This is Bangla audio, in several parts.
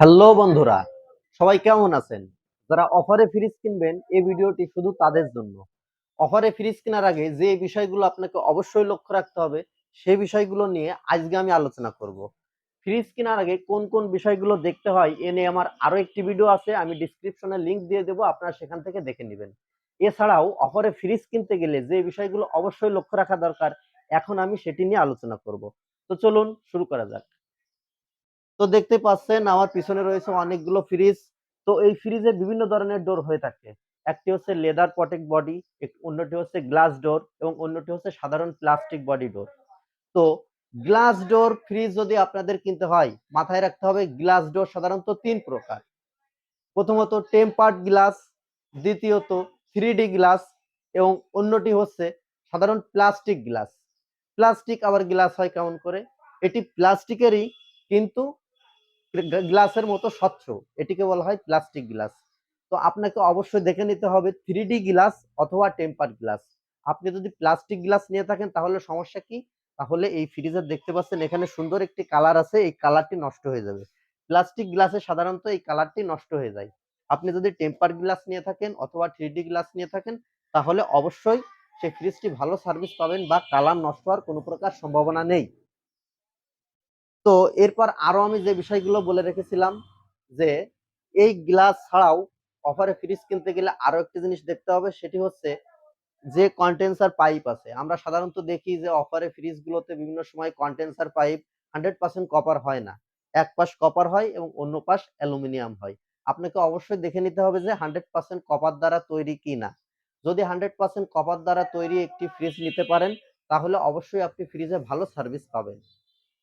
হ্যালো বন্ধুরা, সবাই কেমন আছেন? যারা অফারে ফ্রিজ কিনবেন, এই ভিডিওটি শুধু তাদের জন্য। অফারে ফ্রিজ কেনার আগে যে বিষয়গুলো আপনাকে অবশ্যই লক্ষ্য রাখতে হবে, সেই বিষয়গুলো নিয়ে আজকে আমি আলোচনা করব। ফ্রিজ কেনার আগে কোন কোন বিষয়গুলো দেখতে হয়, এ নিয়ে আমার আরও একটি ভিডিও আছে, আমি ডিসক্রিপশনে লিংক দিয়ে দেবো, আপনারা সেখান থেকে দেখে নেবেন। এছাড়াও অফারে ফ্রিজ কিনতে গেলে যে বিষয়গুলো অবশ্যই লক্ষ্য রাখা দরকার, এখন আমি সেটি নিয়ে আলোচনা করব। তো চলুন শুরু করা যাক। তো দেখতে পাচ্ছেন আমার পিছনে রয়েছে অনেকগুলো ফ্রিজ তো এই ফ্রিজে বিভিন্ন ধরনের ডোর হয়ে থাকে। একটি হচ্ছে লেদার প্রটেক্ট বডি অন্যটি হচ্ছে গ্লাস ডোর এবং অন্যটি হচ্ছে সাধারণ প্লাস্টিক বডি ডোর তো গ্লাস ডোর ফ্রিজ যদি আপনাদের কিনতে হয়, মাথায় রাখতে হবে গ্লাস ডোর সাধারণত তিন প্রকার। প্রথমত টেম্পার্ড গ্লাস দ্বিতীয়ত থ্রি গ্লাস এবং অন্যটি হচ্ছে সাধারণ প্লাস্টিক গ্লাস প্লাস্টিক আবার গ্লাস হয় কেমন করে? এটি প্লাস্টিকেরই কিন্তু গ্লাসের মতো স্বচ্ছ। এটিকে বলা হয় প্লাস্টিক গ্লাস। তো আপনাকে অবশ্যই দেখে নিতে হবে থ্রি ডি গ্লাস অথবা টেম্পার গ্লাস। আপনি যদি প্লাস্টিক গ্লাস নিয়ে থাকেন তাহলে সমস্যা কি? তাহলে এই ফ্রিজের দেখতে পাচ্ছেন এখানে সুন্দর একটি কালার আছে, এই কালারটি নষ্ট হয়ে যাবে। প্লাস্টিক গ্লাসে সাধারণত এই কালারটি নষ্ট হয়ে যায়। আপনি যদি টেম্পার গ্লাস নিয়ে থাকেন অথবা থ্রি ডি গ্লাস নিয়ে থাকেন, তাহলে অবশ্যই সেই ফ্রিজটি ভালো সার্ভিস পাবেন বা কালার নষ্ট হওয়ার কোনো প্রকার সম্ভাবনা নেই। তো এরপর আরও আমি যে বিষয়গুলো বলে রেখেছিলাম যে এই গ্লাস ছাড়াও অফারে ফ্রিজ কিনতে গেলে আরও একটি জিনিস দেখতে হবে, সেটি হচ্ছে যে কন্ডেন্সার পাইপ আছে। আমরা সাধারণত দেখি যে অফারে ফ্রিজ গুলোতে বিভিন্ন সময় condenser pipe hundred percent copper হয় না। এক পাশ কপার হয় এবং অন্য পাশ অ্যালুমিনিয়াম হয়। আপনাকে অবশ্যই দেখে নিতে হবে যে হান্ড্রেড পার্সেন্ট কপার দ্বারা তৈরি কি না। যদি হান্ড্রেড পার্সেন্ট কপার দ্বারা তৈরি একটি ফ্রিজ নিতে পারেন, তাহলে অবশ্যই আপনি ফ্রিজে ভালো সার্ভিস পাবেন।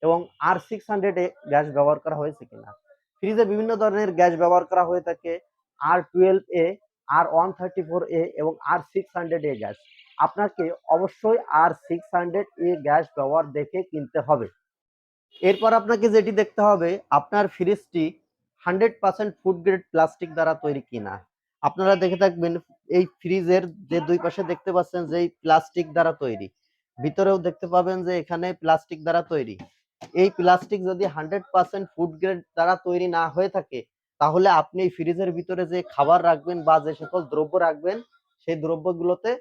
এবং আর সিক্স হান্ড্রেডে গ্যাস ব্যবহার করা হয়েছে কিনা? ফ্রিজে বিভিন্ন ধরনের গ্যাস ব্যবহার করা হয়ে থাকে। R twelve A R one thirty four A এবং R six hundred A gas. আপনাকে অবশ্যই R six hundred A gas ব্যবহার দেখে কিনতে হবে। এরপর আপনাকে যেটি দেখতে হবে, আপনার ফ্রিজটি hundred percent food grade plastic দ্বারা তৈরি কিনা। আপনারা দেখে থাকবেন, এই ফ্রিজের যে দুই পাশে দেখতে পাচ্ছেন যে প্লাস্টিক দ্বারা তৈরি। ভিতরেও দেখতে পাবেন যে এখানে প্লাস্টিক দ্বারা তৈরি। এই প্লাস্টিক যদি হান্ড্রেড পার্সেন্ট ফুড গ্রেড দ্বারা তৈরি না হয়ে থাকে, তাহলে আপনি ফ্রিজের ভিতরে যে খাবার রাখবেন বা যে সকল দ্রব্য রাখবেন, সেই দ্রব্যগুলোতে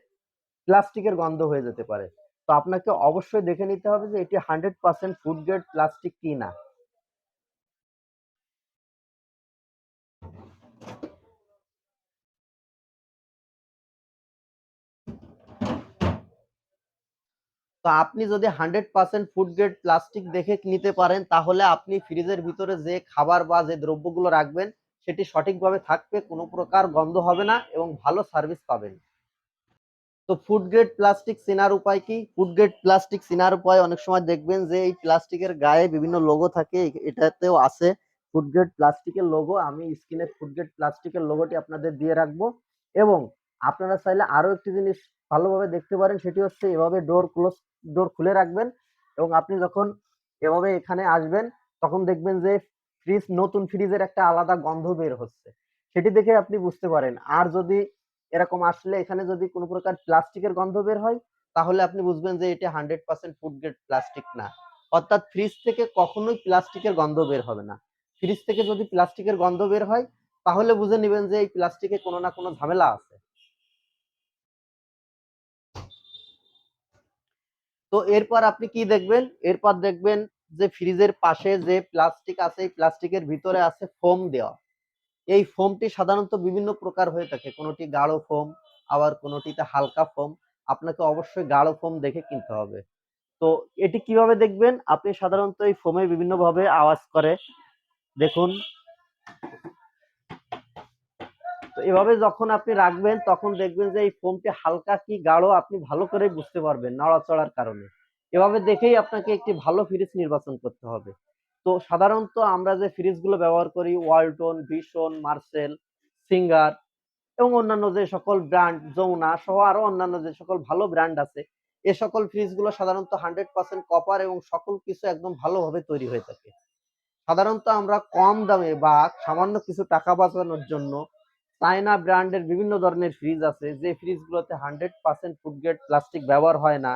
প্লাস্টিকের গন্ধ হয়ে যেতে পারে। তো আপনাকে অবশ্যই দেখে নিতে হবে যে এটি hundred percent food grade plastic কি না। তো আপনি যদি hundred percent food grade plastic দেখে নিতে পারেন, তাহলে আপনি ফ্রিজের ভিতরে যে খাবার বা যে দ্রব্যগুলো রাখবেন, সেটি সঠিকভাবে থাকবে, কোনো প্রকার গন্ধ হবে না এবং ভালো সার্ভিস পাবেন। তো ফুড গ্রেড প্লাস্টিক চেনার উপায় কি? ফুড গ্রেড প্লাস্টিক চেনার উপায় অনেক সময় দেখবেন যে, এই প্লাস্টিকের গায়ে বিভিন্ন লোগো থাকে এটাতেও আছে। ফুড গ্রেড প্লাস্টিকের লোগো আমি স্ক্রিনে ফুড গ্রেড প্লাস্টিকের লোগোটি আপনাদের দিয়ে রাখব। এবং আপনারা চাইলে আরও একটি জিনিস ভালোভাবে দেখতে পারেন, সেটি হচ্ছে এভাবে ডোর ক্লোজ ডোর খুলে রাখবেন এবং আপনি যখন এভাবে এখানে আসবেন, তখন দেখবেন যে ফ্রিজ নতুন ফ্রিজের একটা আলাদা গন্ধ বের হচ্ছে। সেটি দেখে আপনি বুঝতে পারেন। আর যদি এরকম আসলে এখানে যদি কোনো প্রকার প্লাস্টিকের গন্ধ বের হয়, তাহলে আপনি বুঝবেন যে এটা hundred percent food grade plastic না। অর্থাৎ ফ্রিজ থেকে কখনোই প্লাস্টিকের গন্ধ বের হবে না। ফ্রিজ থেকে যদি প্লাস্টিকের গন্ধ বের হয়, তাহলে বুঝে নেবেন যে এই প্লাস্টিকে কোনো না কোনো ঝামেলা আছে। তো এরপর আপনি কি দেখবেন? এরপর দেখবেন যে ফ্রিজের পাশে যে প্লাস্টিক আছে, এই প্লাস্টিকের ভিতরে আছে ফোম দেওয়া। এই ফোমটি সাধারণত বিভিন্ন প্রকার হয়ে থাকে। কোনোটি গাঢ় ফোম আবার কোনোটিতে হালকা ফোম আপনাকে অবশ্যই গাঢ় ফোম দেখে কিনতে হবে। তো এটি কীভাবে দেখবেন? আপনি সাধারণত এই ফোমে বিভিন্ন ভাবে আওয়াজ করে। দেখুন তো এভাবে যখন আপনি রাখবেন, তখন দেখবেন যে এই ফোমটি হালকা কি গাঢ় আপনি ভালো করে বুঝতে পারবেন নড়াচড়ার কারণে। এভাবে দেখেই আপনাকে একটি ভালো ফ্রিজ নির্বাচন করতে হবে। তো সাধারণত আমরা যে ফ্রিজগুলো ব্যবহার করি ওয়ালটন ভিশন মার্সেল সিঙ্গার এবং অন্যান্য যে সকল ব্র্যান্ড যমুনা সহ আরও অন্যান্য যে সকল ভালো ব্র্যান্ড আছে, এ সকল ফ্রিজগুলো সাধারণত হান্ড্রেড পার্সেন্ট কপার এবং সকল কিছু একদম ভালোভাবে তৈরি হয়ে থাকে। সাধারণত আমরা কম দামে বা সামান্য কিছু টাকা বাঁচানোর জন্য চায়না ব্র্যান্ডের বিভিন্ন ধরনের ফ্রিজ আছে, যে ফ্রিজগুলোতে hundred percent food grade plastic ব্যবহার হয় না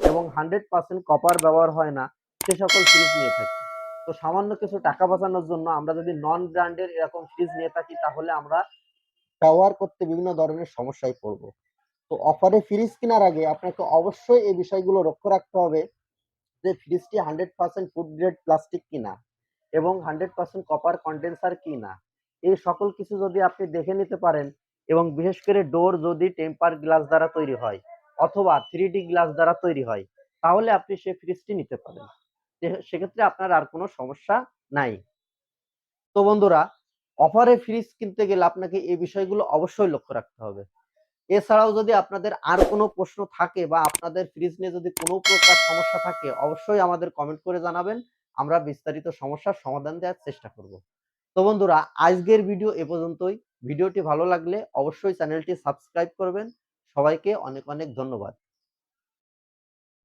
এবং হান্ড্রেড পার্সেন্ট কপার ব্যবহার হয় না, সে সকল ফ্রিজ নিয়ে থাকি। তো সামান্য কিছু টাকা বাঁচানোর জন্য আমরা যদি নন ব্র্যান্ডের এরকম ফ্রিজ নিয়ে থাকি, তাহলে আমরা ব্যবহার করতে বিভিন্ন ধরনের সমস্যায় পড়ব। তো অফারে ফ্রিজ কেনার আগে আপনাকে অবশ্যই এই বিষয়গুলো লক্ষ্য রাখতে হবে যে ফ্রিজটি hundred percent food grade plastic কিনা এবং হান্ড্রেড পার্সেন্ট কপার কন্ডেন্সার কিনা। এই সকল কিছু যদি আপনি দেখে নিতে পারেন এবং বিশেষ করে ডোর যদি টেম্পার গ্লাস দ্বারা তৈরি হয় অথবা থ্রি গ্লাস দ্বারা তৈরি হয়, তাহলে আপনি সে ফ্রিজটি নিতে পারেন। সেক্ষেত্রে আপনার আর কোনো সমস্যা নাই। তো বন্ধুরা অফারে ফ্রিজ কিনতে গেলে আপনাকে এই বিষয়গুলো অবশ্যই লক্ষ্য রাখতে হবে। এছাড়াও যদি আপনাদের আর কোনো প্রশ্ন থাকে বা আপনাদের ফ্রিজ নিয়ে যদি কোনো প্রকার সমস্যা থাকে, অবশ্যই আমাদের কমেন্ট করে জানাবেন। আমরা বিস্তারিত সমস্যার সমাধান দেওয়ার চেষ্টা করব। তো বন্ধুরা, আজকের ভিডিও এ পর্যন্তই। ভিডিওটি ভালো লাগলে অবশ্যই চ্যানেলটি সাবস্ক্রাইব করবেন। সবাইকে অনেক অনেক ধন্যবাদ।